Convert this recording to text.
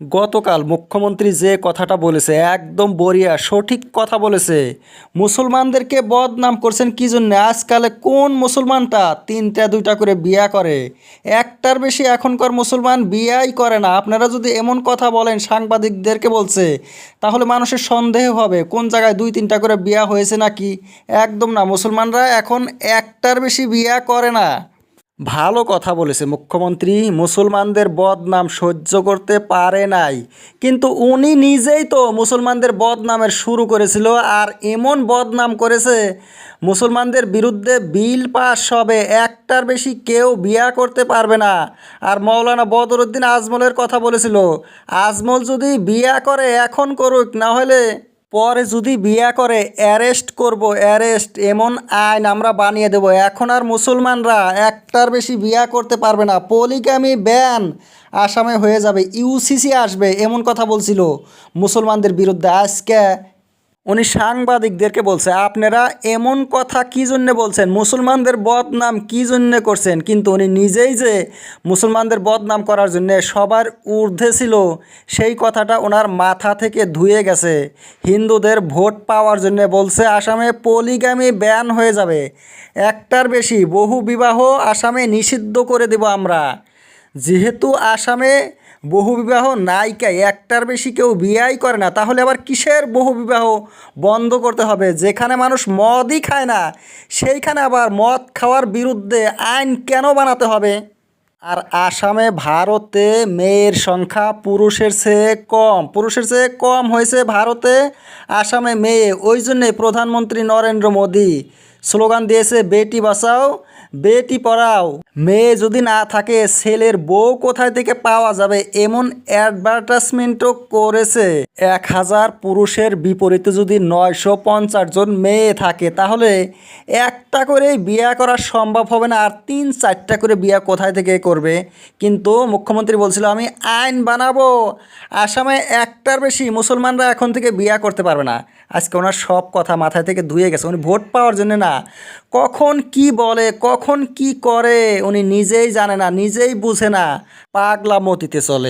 গতকাল মুখ্যমন্ত্রী যে কথাটা বলেছে, একদম বরিয়া সঠিক কথা বলেছে। মুসলমানদেরকে বদনাম করছেন কি জন্য? আজকালে কোন মুসলমানটা তিনটা, দুইটা করে বিয়া করে? একটার বেশি এখনকার মুসলমান বিয়াই করে না। আপনারা যদি এমন কথা বলেন, সাংবাদিকদেরকে বলছে, তাহলে মানুষের সন্দেহ হবে, কোন জায়গায় দুই, তিনটা করে বিয়া হয়েছে নাকি? একদম না, মুসলমানরা এখন একটার বেশি বিয়া করে না। ভালো কথা বলেছে মুখ্যমন্ত্রী, মুসলমানদের বদনাম সহ্য করতে পারে নাই। কিন্তু উনি নিজেই তো মুসলমানদের বদনামের শুরু করেছিল আর এমন বদনাম করেছে, মুসলমানদের বিরুদ্ধে বিল পাস হবে, একটার বেশি কেউ বিয়া করতে পারবে না। আর মৌলানা বদরুদ্দিন আজমলের কথা বলেছিল, আজমল যদি বিয়া করে এখন করুক, না হলে পরে যদি বিয়া করে, অ্যারেস্ট করব, অ্যারেস্ট, এমন আইন আমরা বানিয়ে দেব। এখন আর মুসলমানরা একটার বেশি বিয়া করতে পারবে না। পলিগামি ব্যান আসামে হয়ে যাবে। ইউসিসি আসবে, এমন কথা বলছিল মুসলমানদের বিরুদ্ধে। আজকে উনি সাংবাদিকদেরকে বলছে, আপনারা এমন কথা কী জন্যে বলছেন? মুসলমানদের বদনাম কী জন্যে করছেন? কিন্তু উনি নিজেই যে মুসলমানদের বদনাম করার জন্যে সবার ঊর্ধ্বে ছিল, সেই কথাটা ওনার মাথা থেকে ধুয়ে গেছে। হিন্দুদের ভোট পাওয়ার জন্য বলছে, আসামে পলিগামি ব্যান হয়ে যাবে। একটার বেশি বহু বিবাহ আসামে নিষিদ্ধ করে দেব আমরা। যেহেতু আসামে বহু বিবাহ নাইকাই একটার বেশি কেউ বিয়াই করে না, তাহলে আবার কিসের বহুবিবাহ বন্ধ করতে হবে? যেখানে মানুষ মদই খায় না, সেইখানে আবার মদ খাওয়ার বিরুদ্ধে আইন কেন বানাতে হবে? আর আসামে ভারতে মেয়ের সংখ্যা পুরুষের চেয়ে কম। পুরুষের চেয়ে কম হয়েছে ভারতে, আসামে মেয়ে। ওই জন্যে প্রধানমন্ত্রী নরেন্দ্র মোদী স্লোগান দিয়েছে, বেটি বাঁচাও, বেটি পড়াও। মেয়ে যদি না থাকে, ছেলের বউ কোথায় থেকে পাওয়া যাবে এমন অ্যাডভার্টাইজমেন্টও করেছে। এক হাজার পুরুষের বিপরীতে যদি নয়শো পঞ্চাশ জন মেয়ে থাকে, তাহলে একটা করে বিয়া করা সম্ভব হবে না। আর তিন চারটা করে বিয়া কোথায় থেকে করবে? কিন্তু মুখ্যমন্ত্রী বলছিল, আমি আইন বানাবো। আসামে একটার বেশি মুসলমানরা এখন থেকে বিয়া করতে পারবে না। আজকে ওনার সব কথা মাথায় থেকে ধুয়ে গেছে। উনি ভোট পাওয়ার জন্য না, কখন কি বলে, কখন কি করে উনি নিজেই জানে না নিজেই বুঝে না পাগলা মতিতে চলে।